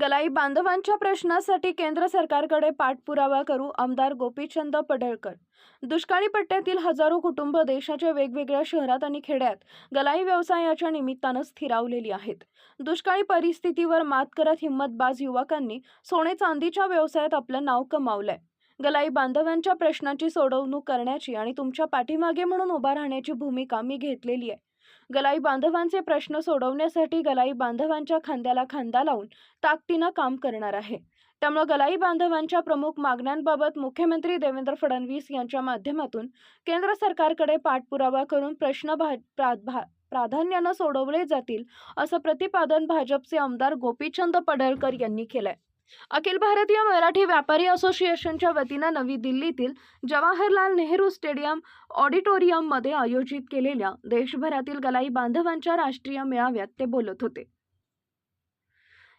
गलाई बांधवांच्या प्रश्नासाठी केंद्र सरकारकडे पाठपुरावा करू आमदार गोपीचंद पडळकर. दुष्काळी पट्ट्यातील हजारो कुटुंब देशाच्या वेगवेगळ्या शहरात आणि खेड्यात गलाई व्यवसायाच्या निमित्तानं स्थिरावलेली आहेत. दुष्काळी परिस्थितीवर मात करत हिंमतबाज युवकांनी सोने चांदीच्या व्यवसायात आपलं नाव कमावलंय. गलाई बांधवांच्या प्रश्नांची सोडवणूक करण्याची आणि तुमच्या पाठीमागे म्हणून उभा राहण्याची भूमिका मी घेतलेली आहे. गलाई बांधवांचे प्रश्न सोडवण्यासाठी गलाई बांधवांच्या खांद्याला खांदा लावून ताकदीनं काम करणार आहे. त्यामुळे गलाई बांधवांच्या प्रमुख मागण्यांबाबत मुख्यमंत्री देवेंद्र फडणवीस यांच्या माध्यमातून केंद्र सरकारकडे पाठपुरावा करून प्रश्न भा प्राभा प्राधान्यानं सोडवले जातील असं प्रतिपादन भाजपचे आमदार गोपीचंद पडळकर यांनी केलंय. अखिल भारतीय मराठी व्यापारी असोसिएशनच्या वतीनं नवी दिल्लीतील जवाहरलाल नेहरू स्टेडियम ऑडिटोरियममध्ये आयोजित केलेल्या देशभरातील गलाई बांधवांच्या राष्ट्रीय मेळाव्यात ते बोलत होते.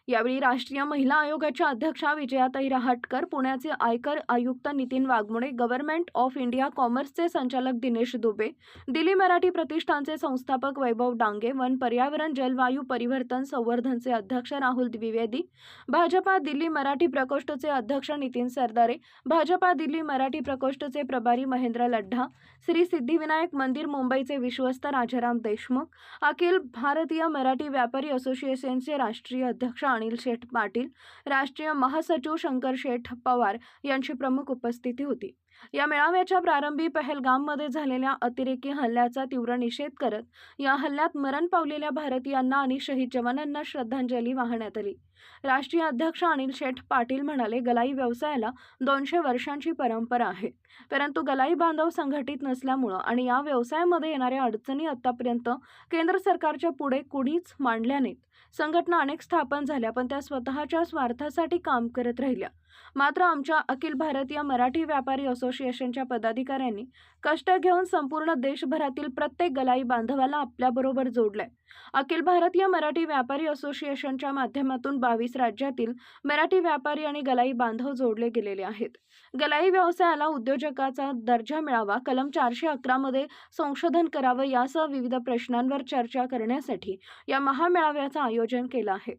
यावेळी राष्ट्रीय महिला आयोगाच्या अध्यक्षा विजयाताई रहाटकर पुण्याचे आयकर आयुक्त Nitin Waghmode government of India कॉमर्सचे संचालक दिनेश दुबे दिल्ली मराठी प्रतिष्ठानचे संस्थापक वैभव डांगे वन पर्यावरण जलवायू परिवर्तन संवर्धनचे अध्यक्ष राहुल द्विवेदी भाजपा दिल्ली मराठी प्रकोष्ठचे अध्यक्ष नितीन सरदारे भाजपा दिल्ली मराठी प्रकोष्ठचे प्रभारी महेंद्र लड्ढा श्री सिद्धिविनायक मंदिर मुंबईचे विश्वस्त राजाराम देशमुख अखिल भारतीय मराठी व्यापारी असोसिएशनचे राष्ट्रीय अध्यक्ष अनिल शेठ पाटील राष्ट्रीय महासचिव शंकर शेठ पवार यांची प्रमुख उपस्थिती होती. या मेळाव्याच्या प्रारंभी पहलगाममध्ये झालेल्या अतिरेकी हल्ल्याचा तीव्र निषेध करत या हल्ल्यात मरण पावलेल्या भारतीयांना आणि शहीद जवानांना श्रद्धांजली वाहण्यात आली. राष्ट्रीय अध्यक्ष अनिल शेठ पाटील म्हणाले गलाई व्यवसायाला दोनशे वर्षांची परंपरा आहे. परंतु गलाई बांधव संघटित नसल्यामुळं आणि या व्यवसायामध्ये येणाऱ्या अडचणी आतापर्यंत केंद्र सरकारच्या पुढे कुणीच मांडल्या नाहीत. संघटना अनेक स्थापन झाल्या पण त्या स्वतःच्या स्वार्थासाठी काम करत राहिल्या. मात्र आमच्या अखिल भारतीय मराठी व्यापारी असोसिएशनच्या पदाधिकाऱ्यांनी कष्ट घेऊन संपूर्ण देशभरातील प्रत्येक गलाई बांधवाला आपल्याबरोबर जोडलंय. अखिल भारतीय मराठी व्यापारी असोसिएशनच्या माध्यमातून बावीस राज्यातील मराठी व्यापारी आणि गलाई बांधव जोडले गेलेले आहेत. गलाई व्यवसायाला उद्योजकाचा दर्जा मिळावा कलम चारशे अकरामध्ये संशोधन करावं यासह विविध प्रश्नांवर चर्चा करण्यासाठी या महामेळाव्याचं आयोजन केलं आहे.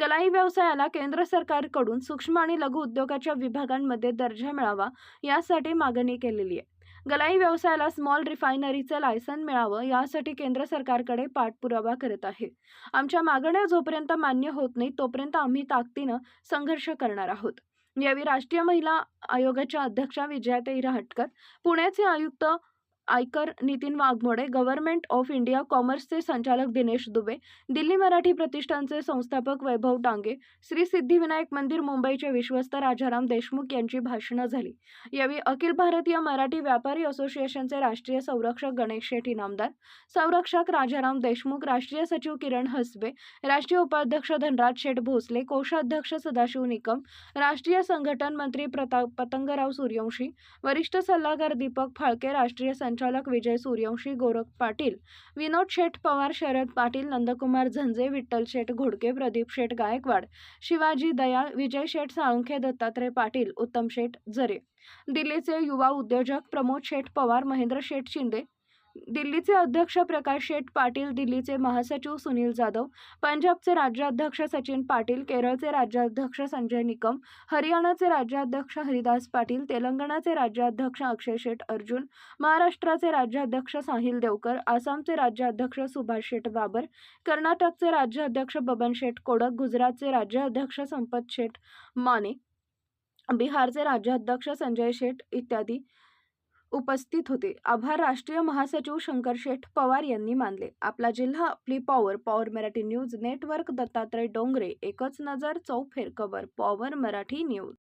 गलाई व्यवसायाला केंद्र सरकारकडून सूक्ष्म आणि लघु उद्योगाच्या विभागांमध्ये दर्जा मिळावा यासाठी मागणी केलेली आहे. गलाई व्यवसायाला स्मॉल रिफायनरीचं लायसन मिळावं यासाठी केंद्र सरकारकडे पाठपुरावा करत आहे. आमच्या मागण्या जोपर्यंत मान्य होत नाही तोपर्यंत आम्ही ताकदीनं संघर्ष करणार आहोत. यावेळी राष्ट्रीय महिला आयोगाच्या अध्यक्षा विजयाताई रहाटकर पुण्याचे आयुक्त आयकर Nitin Waghmode government of India कॉमर्सचे संचालक दिनेश दुबे दिल्ली मराठी प्रतिष्ठानचे संस्थापक वैभव डांगे श्री सिद्धिविनायक मंदिर मुंबईचे विश्वस्त राजाराम देशमुख यांची भाषणं झाली. यावेळी अखिल भारतीय मराठी व्यापारी असोसिएशनचे राष्ट्रीय संरक्षक गणेश शेठ इनामदार संरक्षक राजाराम देशमुख राष्ट्रीय सचिव किरण हसबे राष्ट्रीय उपाध्यक्ष धनराज शेठ भोसले कोषाध्यक्ष सदाशिव निकम राष्ट्रीय संघटन मंत्री प्रताप पतंगराव सूर्यवंशी वरिष्ठ सल्लागार दीपक फाळके राष्ट्रीय संचालक विजय सूर्यवंशी गोरख पाटील विनोद शेठ पवार शरद पाटील नंदकुमार झंजे विठ्ठल शेठ घोडके प्रदीप शेठ गायकवाड शिवाजी दयाळ विजय शेठ साळुंखे दत्तात्रय पाटील उत्तम शेठ जरे दिल्लीचे युवा उद्योजक प्रमोद शेठ पवार महेंद्र शेठ शिंदे दिल्लीचे अध्यक्ष प्रकाश शेठ पाटील दिल्लीचे महासचिव सुनील जाधव पंजाबचे राज्याध्यक्ष सचिन पाटील केरळचे राज्याध्यक्ष संजय निकम हरियाणाचे राज्याध्यक्ष हरिदास पाटील तेलंगणाचे राज्याध्यक्ष अक्षय शेठ अर्जुन महाराष्ट्राचे राज्याध्यक्ष साहिल देवकर आसामचे राज्याध्यक्ष सुभाष शेठ बाबर कर्नाटकचे राज्याध्यक्ष बबन शेठ कोडक गुजरातचे राज्याध्यक्ष संपत शेठ माने बिहारचे राज्याध्यक्ष संजय शेठ इत्यादी. उपस्थित होते. आभार राष्ट्रीय महासचिव शंकर शेठ पवार यांनी मानले. आपला जिल्हा आपली power power Marathi news network Dattatray Dongre एकच नजर चौफेर कवर पॉवर मराठी न्यूज